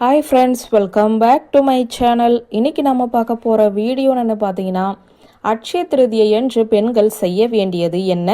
Hi friends welcome back to my channel இன்றைக்கி நம்ம பார்க்க போகிற வீடியோன்னு பார்த்தீங்கன்னா அட்சய திருதியை என்று பெண்கள் செய்ய வேண்டியது என்ன?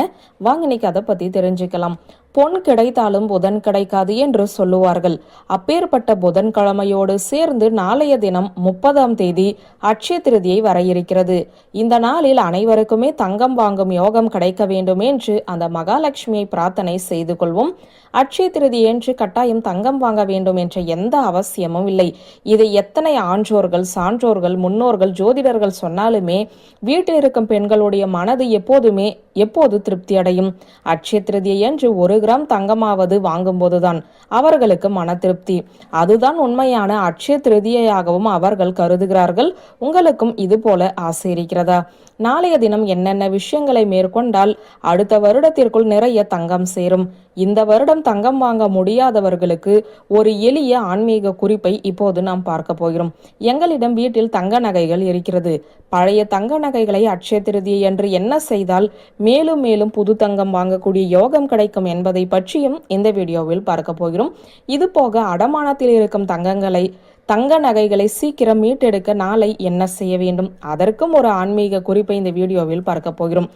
வாங்க இன்னைக்கு அதை பற்றி தெரிஞ்சுக்கலாம். பொன் கிடைத்தாலும் புதன் கிடைக்காது என்று சொல்லுவார்கள். அப்பேற்பட்ட புதன்கிழமையோடு சேர்ந்து நாளைய தினம் முப்பதாம் தேதி அட்சய திருதியை வர இருக்கிறது இந்த நாளில் அனைவருக்குமே தங்கம் வாங்கும் யோகம் கிடைக்க வேண்டும் என்று அந்த மகாலட்சுமியை பிரார்த்தனை செய்து கொள்வோம். அட்சய திருதி என்று கட்டாயம் தங்கம் வாங்க வேண்டும் என்ற எந்த அவசியமும் இல்லை. இதை எத்தனை ஆன்றோர்கள் சான்றோர்கள் முன்னோர்கள் ஜோதிடர்கள் சொன்னாலுமே வீட்டில் இருக்கும் பெண்களுடைய மனது எப்போதுமே எப்போது திருப்தி அடையும்? அட்சய திருதியை என்று ஒரு கிராம் தங்கமாவது வாங்கும்போதுதான் அவர்களுக்கு மன திருப்தி. அதுதான் உண்மையான அட்சய திருதியையாகவும் அவர்கள் கருதுகிறார்கள். உங்களுக்கும் இது போல ஆசை இருக்கிறதா? நாளைய தினம் என்னென்ன விஷயங்களை மேற்கொண்டால் அடுத்த வருடத்திற்குள் நிறைய தங்கம் சேரும். இந்த வருடம் தங்கம் வாங்க முடியாதவர்களுக்கு ஒரு எளிய ஆன்மீக குறிப்பை இப்போது நாம் பார்க்க போகிறோம். எங்களிடம் வீட்டில் தங்க நகைகள் இருக்கிறது. பழைய தங்க நகைகளை அட்சய திருதியை என்று என்ன செய்தால் மேலும் மேலும் புது தங்கம் வாங்கக்கூடிய யோகம் கிடைக்கும் என்பதை பற்றியும் இந்த வீடியோவில் பார்க்க போகிறோம். இது போக அடமானத்தில் இருக்கும் தங்கங்களை தங்க நகைகளை சீக்கிரம் மீட்டெடுக்க நாளை என்ன செய்ய வேண்டும்? அதற்கும் ஒரு ஆன்மீக குறிப்பை இந்த வீடியோவில் பார்க்க போகிறோம்.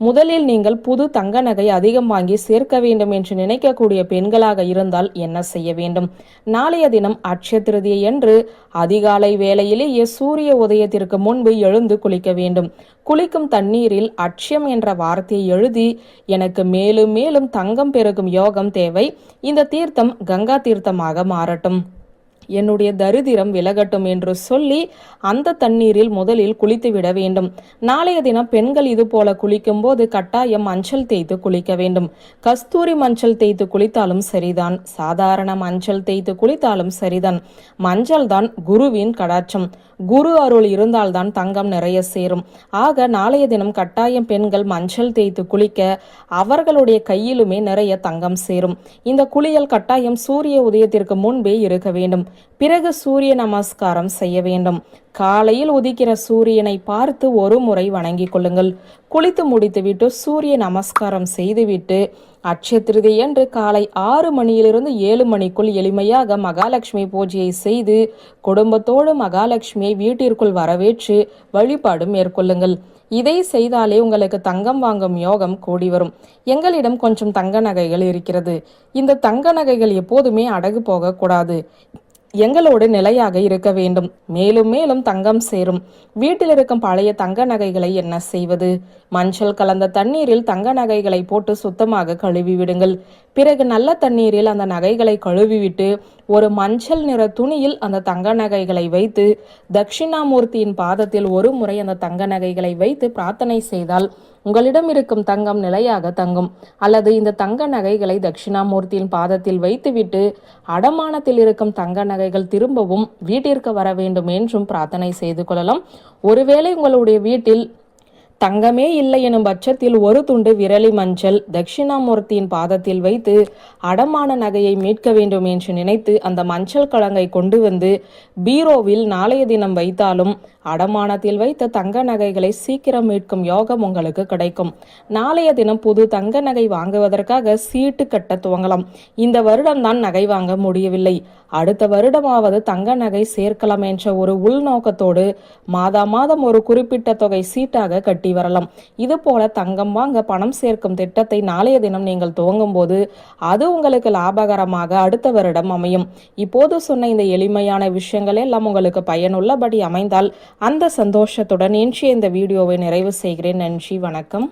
முதலில் நீங்கள் புது தங்க நகை அதிகம் வாங்கி சேர்க்க வேண்டும் என்று நினைக்கக்கூடிய பெண்களாக இருந்தால் என்ன செய்ய வேண்டும்? நாளைய தினம் அட்சய திருதியை என்று அதிகாலை வேளையிலேயே சூரிய உதயத்திற்கு முன்பு எழுந்து குளிக்க வேண்டும். குளிக்கும் தண்ணீரில் அட்சயம் என்ற வார்த்தையை எழுதி எனக்கு மேலும் மேலும் தங்கம் பெருகும் யோகம் தேவை. இந்த தீர்த்தம் கங்கா தீர்த்தமாக மாறட்டும். என்னுடைய தரிதிரம் விலகட்டும் என்று சொல்லி அந்த தண்ணீரில் முதலில் குளித்து விட வேண்டும். நாளைய தினம் பெண்கள் இது போல குளிக்கும் போது கட்டாயம் மஞ்சள் தேய்த்து குளிக்க வேண்டும். கஸ்தூரி மஞ்சள் தேய்த்து குளித்தாலும் சரிதான். சாதாரண மஞ்சள் தேய்த்து குளித்தாலும் சரிதான். மஞ்சள் தான் குருவின் கடாட்சம். குரு அருள் இருந்தால்தான் தங்கம் நிறைய சேரும். ஆக நாளைய தினம் கட்டாயம் பெண்கள் மஞ்சள் தேய்த்து குளிக்க அவர்களுடைய கையிலுமே நிறைய தங்கம் சேரும். இந்த குளியல் கட்டாயம் சூரிய உதயத்திற்கு முன்பே இருக்க வேண்டும். பிறகு சூரிய நமஸ்காரம் செய்ய வேண்டும். காலையில் உதிக்கிற சூரியனை பார்த்து ஒரு முறை வணங்கிக் கொள்ளுங்கள். குளித்து முடித்துவிட்டு சூரிய நமஸ்காரம் செய்துவிட்டு அட்சய திருதி என்று காலை ஆறு மணியிலிருந்து ஏழு மணிக்குள் எளிமையாக மகாலட்சுமி பூஜையை செய்து குடும்பத்தோடு மகாலட்சுமியை வீட்டிற்குள் வரவேற்று வழிபாடு மேற்கொள்ளுங்கள். இதை செய்தாலே உங்களுக்கு தங்கம் வாங்கும் யோகம் கூடி வரும். எங்களிடம் கொஞ்சம் தங்க நகைகள் இருக்கிறது. இந்த தங்க நகைகள் எப்போதுமே அடகு போகக்கூடாது. எங்களோடு நிலையாக இருக்க வேண்டும். மேலும் மேலும் தங்கம் சேரும். வீட்டில் இருக்கும் பழைய தங்க நகைகளை என்ன செய்வது? மஞ்சள் கலந்த தண்ணீரில் தங்க நகைகளை போட்டு சுத்தமாக கழுவி விடுங்கள். பிறகு நல்ல தண்ணீரில் அந்த நகைகளை கழுவிவிட்டு ஒரு மஞ்சள் நிற துணியில் அந்த தங்க நகைகளை வைத்து தட்சிணாமூர்த்தியின் பாதத்தில் ஒரு முறை அந்த தங்க நகைகளை வைத்து பிரார்த்தனை செய்தால் உங்களிடம் இருக்கும் தங்கம் நிலையாக தங்கும். அல்லது இந்த தங்க நகைகளை தட்சிணாமூர்த்தியின் பாதத்தில் வைத்துவிட்டு அடமானத்தில் இருக்கும் தங்க நகைகள் திரும்பவும் வீட்டிற்கு வர வேண்டும் என்றும் பிரார்த்தனை செய்து கொள்ளலாம். ஒருவேளை உங்களுடைய வீட்டில் தங்கமே இல்லை எனும் பட்சத்தில் ஒரு துண்டு விரலி மஞ்சள் தட்சிணாமூர்த்தியின் பாதத்தில் வைத்து அடமான நகையை மீட்க வேண்டும் என்று நினைத்து அந்த மஞ்சள் கலங்கை கொண்டு வந்து பீரோவில் நாளைய தினம் வைத்தாலும் அடமானத்தில் வைத்த தங்க நகைகளை சீக்கிரம் மீட்கும் யோகம் உங்களுக்கு கிடைக்கும். நாளைய தினம் புது தங்க நகை வாங்குவதற்காக சீட்டு கட்ட துவங்கலாம். இந்த வருடம் தான் நகை வாங்க முடியவில்லை. அடுத்த வருடமாவது தங்க நகை சேர்க்கலாம் என்ற ஒரு உள்நோக்கத்தோடு மாதா மாதம் ஒரு குறிப்பிட்ட தொகை சீட்டாக கட்டி வரலாம். இது போல தங்கம் வாங்க பணம் சேர்க்கும் திட்டத்தை நாளைய தினம் நீங்கள் துவங்கும் போது அது உங்களுக்கு லாபகரமாக அடுத்த வருடம் அமையும். இப்போது சொன்ன இந்த எளிமையான விஷயங்கள் எல்லாம் உங்களுக்கு பயனுள்ளபடி அமைந்தால் அந்த சந்தோஷத்துடன் இன்றைய இந்த வீடியோவை நிறைவு செய்கிறேன். நன்றி வணக்கம்.